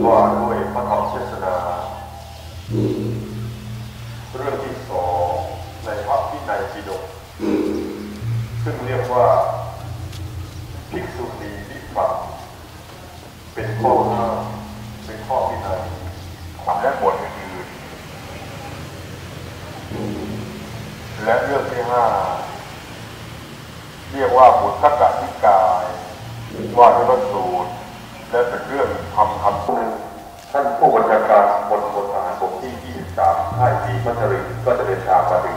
ว่าด้วยพระธรรมเทศนาเรื่องที่สองในพระพินัยปิฎกซึ่งเรียกว่าภิกษุณีวิปัสเป็นข้อห้าเป็นข้อพินัยความและบทอื่นและเรื่องที่ห้าเรียกว่าบุตรกะนิกาย ว่าด้วยพระสูตรและเป็นเรื่อง ทำคำพูดท่านผู้บัญชาการบนบนทหารบกที่ 23ค่ายสีพัชรินก็จะเดินทางมาถึง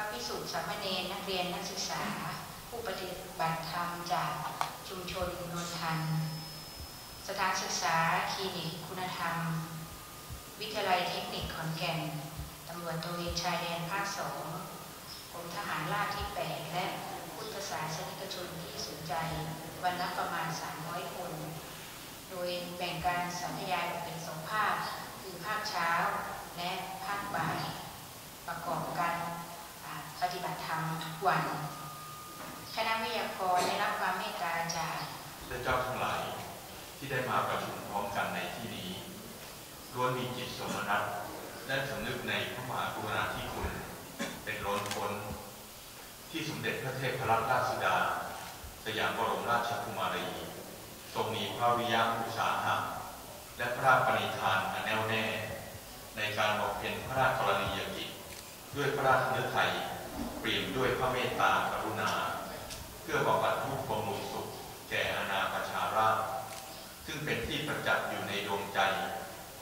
ระพิสุทธิสามเณรนักเรียนนักศึกษา ผู้ปฏิบัติธรรมจากชุมชนนนทัน สถานศึกษาคลินิกคุณธรรม วิทยาลัยเทคนิคขอนแก่นตำรวจตระเวนชายแดนภาคสองกรมทหารราบที่ 8 และพุทธศาสนิกชนที่สนใจ วันละประมาณ 300 คน โดยแบ่งการสาธยายออกเป็นสองภาค คือภาคเช้าและภาคบ่าย ประกอบกัน ปฏิบัติธรรมทุกวัน คณะวิทยากรได้รับความเมตตาจากและเจ้าทั้งหลายที่ได้มาประชุมพร้อมกันในที่นี้ล้วนมีจิตสมนัตและสำนึกในพระมหากรุณาธิคุณ เป็นล้นพ้น ที่สมเด็จพระเทพรัตนราชสุดา สยามบรมราชกุมารี ทรงมีพระวิริยะอุตสาหะและพระราชปณิธานอันแน่วแน่ ในการบำเพ็ญพระราชกรณียกิจด้วยพระราชฤทัย เปลี่ยมด้วยพระเมตตากรุณา เพื่อบำบัดทุกข์บำรุงสุข แก่อาณาประชาราษฎร์ซึ่งเป็นที่ประจักษ์อยู่ในดวงใจ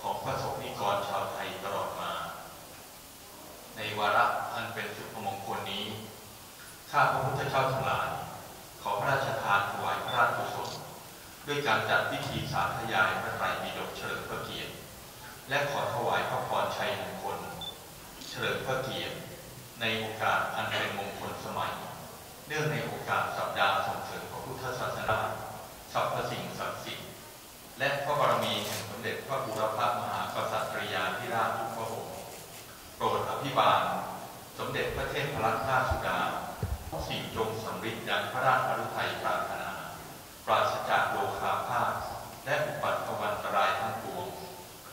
ของพระสงฆ์นิกรชาวไทยตลอดมา ในวาระอันเป็นสุภมงคลนี้ ข้าพระพุทธเจ้าทั้งหลายขอพระราชทานถวายพระราชกุศลด้วยการจัดพิธีสาธยายพระไตรปิฎกเฉลิมพระเกียรติ และขอถวายพระพรชัยมงคลเฉลิมพระเกียรติ ในโอกาสอันเป็นมงคลสมัย เนื่องในโอกาสสัปดาห์ส่งเสริมพระพุทธศาสนาสรรพสิ่งศักดิ์สิทธิ์และพระบารมีแห่งสมเด็จพระบูรพามหากษัตริยาธิราชทุกพระองค์โปรดอภิบาล สมเด็จพระเทพรัตนราชสุดาสิ่งจงสำริดยันพระราชฤทัยปรารถนา ปราศจากโลคาภาพและอุปัติวันตรายทั้งปวง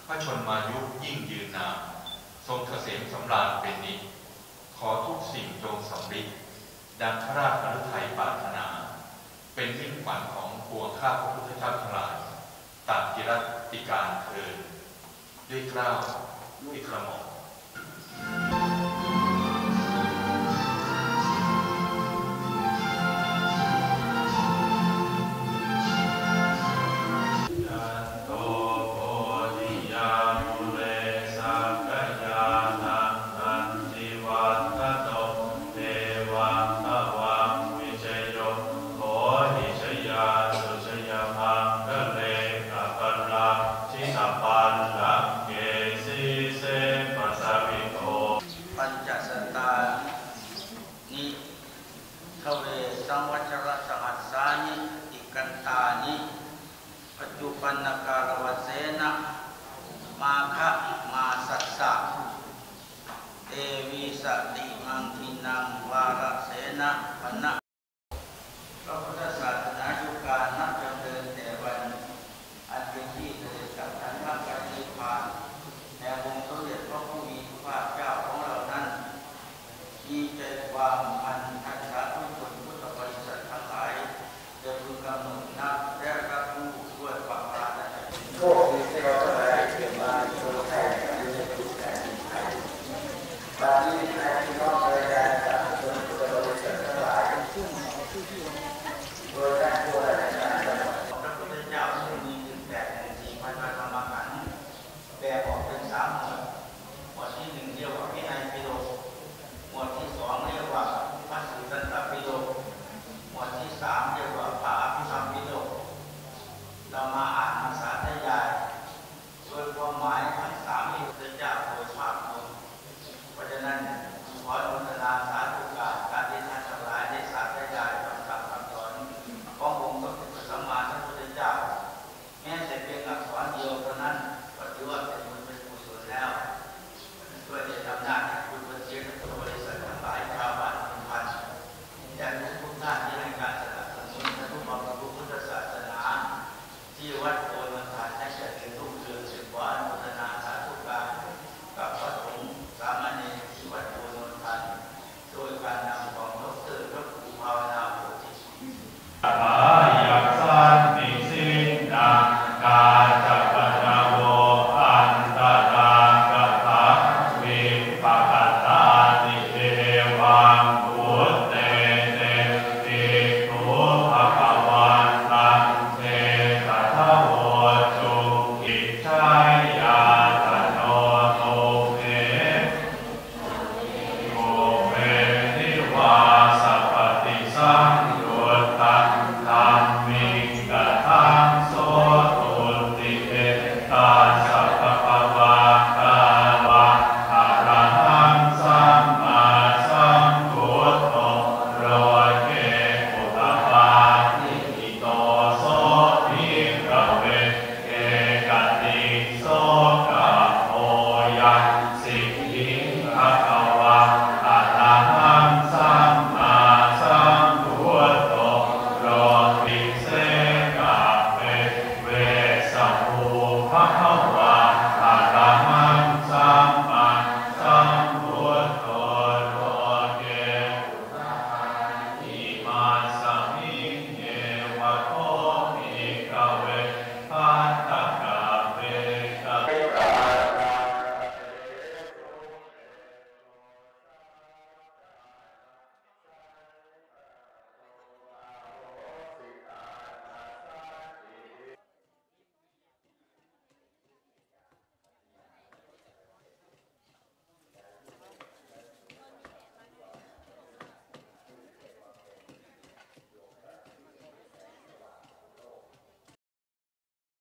พระชนมายุยิ่งยืนนานทรงเกษมสำราญเป็นนิจ ขอทุกสิ่งจงสำเร็จดังพระราชฤทัยปรารถนา เป็นมิ่งขวัญของปวงข้าพระพุทธเจ้าทั้งหลายตามกิรติการเทินด้วยเกล้าวด้วยกระหม่อม Thank you.